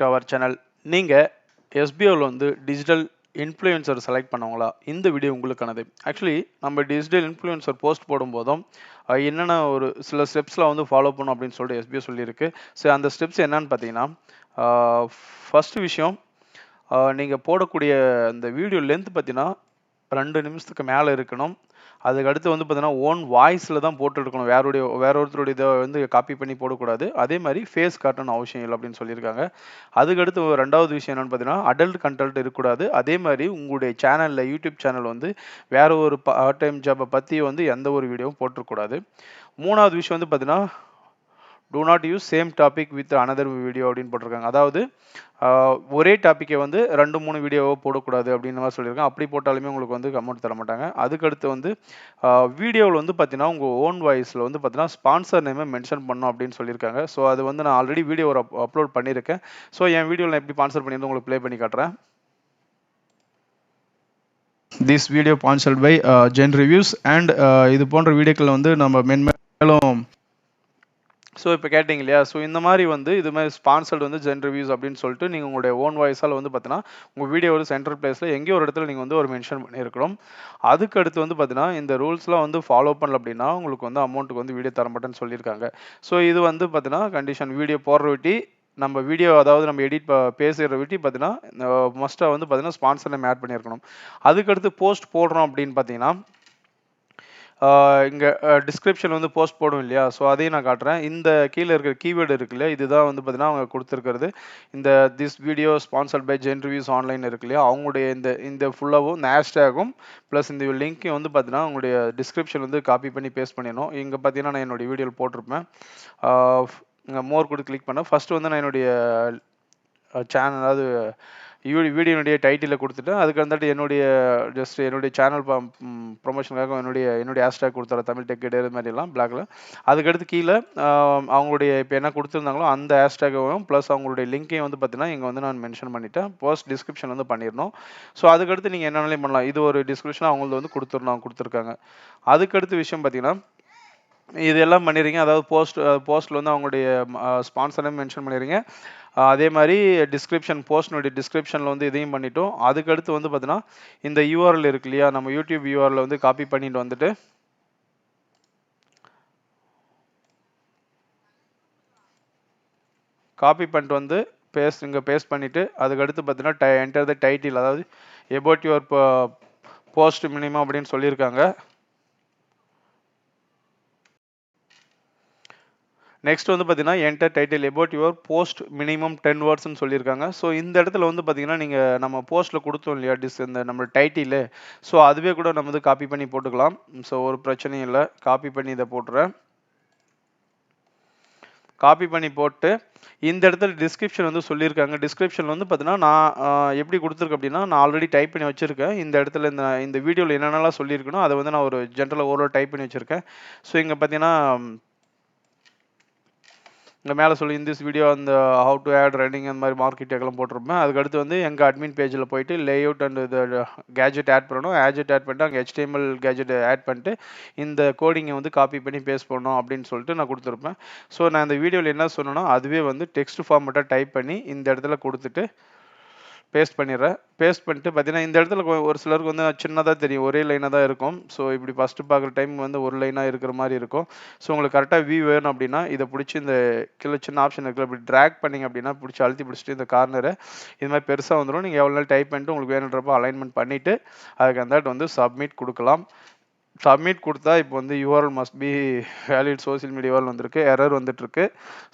To our channel நீங்கள் எஸ்பிஓவில் வந்து digital influencer select பண்ணவங்களா? இந்த வீடியோ உங்களுக்கானது. ஆக்சுவலி நம்ம டிஜிட்டல் இன்ஃப்ளூயன்சர் போஸ்ட் போடும்போதும் என்னென்ன ஒரு சில ஸ்டெப்ஸ்லாம் வந்து ஃபாலோ பண்ணும் அப்படின்னு சொல்லிட்டு எஸ்பிஓ சொல்லியிருக்கு. ஸோ அந்த ஸ்டெப்ஸ் என்னன்னு பார்த்தீங்கன்னா ஃபஸ்ட்டு விஷயம் நீங்கள் போடக்கூடிய அந்த வீடியோ லென்த் பார்த்தீங்கன்னா ரெண்டு நிமிஷத்துக்கு மேலே இருக்கணும். அதுக்கு அடுத்து வந்து பார்த்தீங்கன்னா ஓன் வாய்ஸில் தான் போட்டுருக்கணும். வேறுடைய வேற ஒருத்தருடைய இதை வந்து காப்பி பண்ணி போடக்கூடாது. அதே மாதிரி ஃபேஸ் காட்டணும் அவசியம் இல்லை அப்படின்னு சொல்லியிருக்காங்க. அதுக்கடுத்து ஒரு ரெண்டாவது விஷயம் என்னென்னு பார்த்தீங்கன்னா அடல்ட் கண்டென்ட் இருக்கக்கூடாது. அதே மாதிரி உங்களுடைய சேனலில் யூடியூப் சேனல் வந்து வேற ஒரு பார்ட் டைம் ஜாப்பை பற்றி வந்து எந்த ஒரு வீடியோவும் போட்டிருக்கூடாது மூணாவது விஷயம் வந்து பார்த்தீங்கன்னா do not use same topic with another video அப்படின்னு போட்டிருக்காங்க. அதாவது ஒரே டாப்பிக்கை வந்து ரெண்டு மூணு வீடியோவோ போடக்கூடாது அப்படின்னு மாதிரி சொல்லியிருக்காங்க. அப்படி போட்டாலுமே உங்களுக்கு வந்து அமௌண்ட் தர மாட்டாங்க. அதுக்கடுத்து வந்து வீடியோவில் வந்து பார்த்தீங்கன்னா உங்கள் ஓன் வாய்ஸில் வந்து பார்த்தீங்கன்னா ஸ்பான்சர் நேமை மென்ஷன் பண்ணோம் அப்படின்னு சொல்லியிருக்காங்க. ஸோ அது வந்து நான் ஆல்ரெடி வீடியோ ஒரு அப்லோட் பண்ணியிருக்கேன். ஸோ என் வீடியோவில் நான் எப்படி ஸ்பான்சர் பண்ணியிருந்து உங்களுக்கு ப்ளே பண்ணி காட்டுறேன். This video sponsored by Zen reviews and இது போன்ற வீடியோக்களை வந்து நம்ம மென்மே ஸோ இப்போ கேட்டிங்க இல்லையா ஸோ இந்த மாதிரி வந்து இது மாதிரி ஸ்பான்சர்டு வந்து ஜென் ரிவ்யூஸ் அப்படின்னு சொல்லிட்டு நீங்கள் உங்களுடைய ஓன் வாய்ஸால் வந்து பார்த்தீங்கன்னா உங்கள் வீடியோ ஒரு சென்ட்ரல் பிளேஸில் எங்கேயோ ஒரு இடத்துல நீங்கள் வந்து ஒரு மென்ஷன் பண்ணியிருக்கணும் அதுக்கு அடுத்து வந்து பார்த்தீங்கன்னா இந்த ரூல்ஸ்லாம் வந்து ஃபாலோ பண்ணல அப்படின்னா உங்களுக்கு வந்து அமௌண்ட்டுக்கு வந்து வீடியோ தர மாட்டேன்னு சொல்லியிருக்காங்க. ஸோ இது வந்து பார்த்தீங்கன்னா கண்டிஷன் வீடியோ போடுற விட்டி நம்ம வீடியோ அதாவது நம்ம எடிட் பேசுகிற விட்டி பார்த்தீங்கன்னா மஸ்ட்டாக வந்து பார்த்தீங்கன்னா ஸ்பான்சர் நம்ம ஆட் பண்ணியிருக்கணும். அதுக்கடுத்து போஸ்ட் போடுறோம் அப்படின்னு பார்த்தீங்கன்னா இங்கே டிஸ்கிரிப்ஷன் வந்து போஸ்ட் போடும் இல்லையா? ஸோ அதையும் நான் காட்டுறேன். இந்த கீழே இருக்கிற கீவேர்டு இருக்கு இல்லையா? இதுதான் வந்து பார்த்தீங்கன்னா அவங்க கொடுத்துருக்கிறது. இந்த this video sponsored by Zen reviews online இருக்கு இல்லையா? அவங்களுடைய இந்த இந்த ஃபுல்லாகவும் இந்த ப்ளஸ் இந்த லிங்க்கையும் வந்து பார்த்தீங்கன்னா அவங்களுடைய டிஸ்கிரிப்ஷன் வந்து காப்பி பண்ணி பேஸ்ட் பண்ணிடணும். இங்கே பார்த்தீங்கன்னா நான் என்னுடைய வீடியோவில் போட்டிருப்பேன். இங்கே மோர் கொடுத்து கிளிக் பண்ணேன் ஃபஸ்ட்டு வந்து நான் என்னுடைய சேனல் அதாவது வீடியோனுடைய டைட்டிலில் கொடுத்துட்டு அதுக்கு வந்துட்டு என்னுடைய ஜஸ்ட் என்னுடைய சேனல் ப்ரொமோஷனுக்காக என்னுடைய என்னுடைய ஹேஷ்டேக் கொடுத்துற தமிழ் டெக் இது மாதிரிலாம் பிளாக்ல அதுக்கடுத்து கீழே அவங்களுடைய இப்போ என்ன கொடுத்துருந்தாங்களோ அந்த ஹேஷ்டேக்கையும் ப்ளஸ் அவங்களுடைய லிங்க்கையும் வந்து பார்த்தீங்கன்னா இங்கே வந்து நான் மென்ஷன் பண்ணிட்டேன். போஸ்ட் டிஸ்கிரிப்ஷன் வந்து பண்ணிடணும். ஸோ அதுக்கடுத்து நீங்கள் என்னென்னாலையும் பண்ணலாம். இது ஒரு டிஸ்கிரிப்ஷன் அவங்களுக்கு வந்து கொடுத்துருந்தோம் கொடுத்துருக்காங்க. அதுக்கடுத்து விஷயம் பார்த்தீங்கன்னா இதெல்லாம் பண்ணிடுறீங்க அதாவது போஸ்ட் போஸ்ட்டில் வந்து அவங்களுடைய ஸ்பான்சரையும் மென்ஷன் பண்ணிடுறீங்க அதே மாதிரி டிஸ்கிரிப்ஷன் போஸ்ட்னுடைய டிஸ்கிரிப்ஷனில் வந்து இதையும் பண்ணிட்டோம். அதுக்கடுத்து வந்து பார்த்தீங்கன்னா இந்த யூஆர்எல் இருக்கு இல்லையா நம்ம யூடியூப் யூஆர்எல் வந்து காப்பி பண்ணிட்டு வந்துட்டு காப்பி பண்ணிட்டு வந்து பேஸ்ட் இங்கே பேஸ்ட் பண்ணிவிட்டு அதுக்கடுத்து பார்த்தீங்கன்னா டை என்டர் த டைட்டில் அதாவது எபோட் யுவர் போஸ்ட் மினிமம் அப்படின்னு சொல்லியிருக்காங்க. நெக்ஸ்ட் வந்து பார்த்தீங்கன்னா enter title about your post minimum ten வேர்ட்ஸ்னு சொல்லியிருக்காங்க. ஸோ இந்த இடத்துல வந்து பார்த்தீங்கன்னா நீங்கள் நம்ம போஸ்ட்டில் கொடுத்தோம் இல்லையா டிஸ் இந்த நம்ம டைட்டிலு ஸோ அதுவே கூட நம்ம வந்து காப்பி பண்ணி போட்டுக்கலாம். ஸோ ஒரு பிரச்சனையும் இல்லை. காப்பி பண்ணி இதை போட்டுறேன். காப்பி பண்ணி போட்டு இந்த இடத்துல டிஸ்கிரிப்ஷன் வந்து சொல்லியிருக்காங்க. டிஸ்கிரிப்ஷன் வந்து பார்த்தீங்கன்னா நான் எப்படி கொடுத்துருக்கேன் அப்படின்னா நான் ஆல்ரெடி டைப் பண்ணி வச்சுருக்கேன். இந்த இடத்துல இந்த இந்த வீடியோவில் என்னென்னலாம் சொல்லியிருக்கணும் அதை வந்து நான் ஒரு ஜென்ரலாக ஓரளவு டைப் பண்ணி வச்சுருக்கேன். ஸோ இங்கே பார்த்தீங்கன்னா இங்கே மேலே சொல்லி இந்த வீடியோ அந்த ஹவு டு ஆட் ரன்னிங் அந்த மாதிரி மார்க்கெட் எல்லாம் போட்டிருப்பேன். அதுக்கடுத்து வந்து எங்கள் அட்மின் பேஜில் போயிட்டு லேஅவுட் அண்ட் இது கேஜெட் ஆட் பண்ணணும். கேஜெட் ஆட் பண்ணிட்டு அங்கே ஹெச்டிஎம்எல் கேஜெட் ஆட் பண்ணிட்டு இந்த கோடிங்கை வந்து காப்பி பண்ணி பேஸ்ட் பண்ணணும் அப்படின்னு சொல்லிட்டு நான் கொடுத்துருப்பேன். ஸோ நான் இந்த வீடியோவில் என்ன சொன்னேன்னா அதுவே வந்து டெக்ஸ்ட் ஃபார்மேட்டாக டைப் பண்ணி இந்த இடத்துல கொடுத்துட்டு பேஸ்ட் பண்ணிடுறேன். பேஸ்ட் பண்ணிட்டு பார்த்தீங்கன்னா இந்த இடத்துல ஒரு சிலருக்கு வந்து சின்னதாக தெரியும். ஒரே லைனாக தான் இருக்கும். ஸோ இப்படி ஃபஸ்ட்டு பார்க்குற டைம் வந்து ஒரு லைனாக இருக்கிற மாதிரி இருக்கும். ஸோ உங்களுக்கு கரெக்டாக வியூ வேணும் அப்படின்னா இதை பிடிச்சி இந்த கீழே சின்ன ஆப்ஷன் இருக்குல்ல இப்படி ட்ராக் பண்ணிங்க அப்படின்னா பிடிச்சி அழுத்தி பிடிச்சிட்டு இந்த கார்னரை இது மாதிரி பெருசாக வந்துடும். நீங்கள் எவ்வளோ நாள் டைப் பண்ணிட்டு உங்களுக்கு வேணுன்றப்போ அலைன்மெண்ட் பண்ணிவிட்டு அதுக்கு அந்த வந்து சப்மிட் கொடுக்கலாம். சப்மிட் கொடுத்தா இப்போ வந்து URL must be valid social media வந்திருக்கு. எரர் வந்துட்டுருக்கு.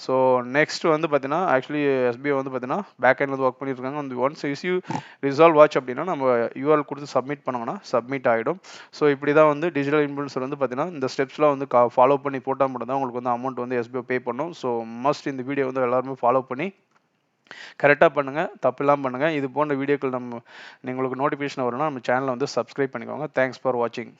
ஸோ நெக்ஸ்ட் வந்து பார்த்தீங்கன்னா ஆக்சுவலி எஸ்பிஐ வந்து பார்த்தீங்கன்னா பேக் எண்ட் வந்து ஒர்க் பண்ணியிருக்காங்க வந்து ஒன்ஸ் இஸ்யூ ரிசால்வ் வாட்ச் அப்படின்னா நம்ம யூஆர்எல் கொடுத்து சப்மிட் பண்ணோம்னா சப்மிட் ஆகிடும் ஸோ இப்படி தான் வந்து டிஜிட்டல் இன்ஃப்ளூன்சர் வந்து பார்த்தீங்கன்னா இந்த ஸ்டெப்ஸ்லாம் வந்து ஃபாலோ பண்ணி போட்டால் மட்டும் தான் உங்களுக்கு வந்து அமௌண்ட் வந்து எஸ்பிஐ பே பண்ணும். ஸோ மஸ்ட் இந்த வீடியோ வந்து எல்லாருமே ஃபாலோ பண்ணி கரெக்டாக பண்ணுங்கள் தப்பில்லாமல் பண்ணுங்கள் இது போன்ற வீடியோக்கள் நம்ம உங்களுக்கு நோட்டிஃபிகேஷன் வரும்னா நம்ம சேனலை வந்து சப்ஸ்கிரைப் பண்ணிக்கோங்க. தேங்க்ஸ் ஃபார் வாட்சிங்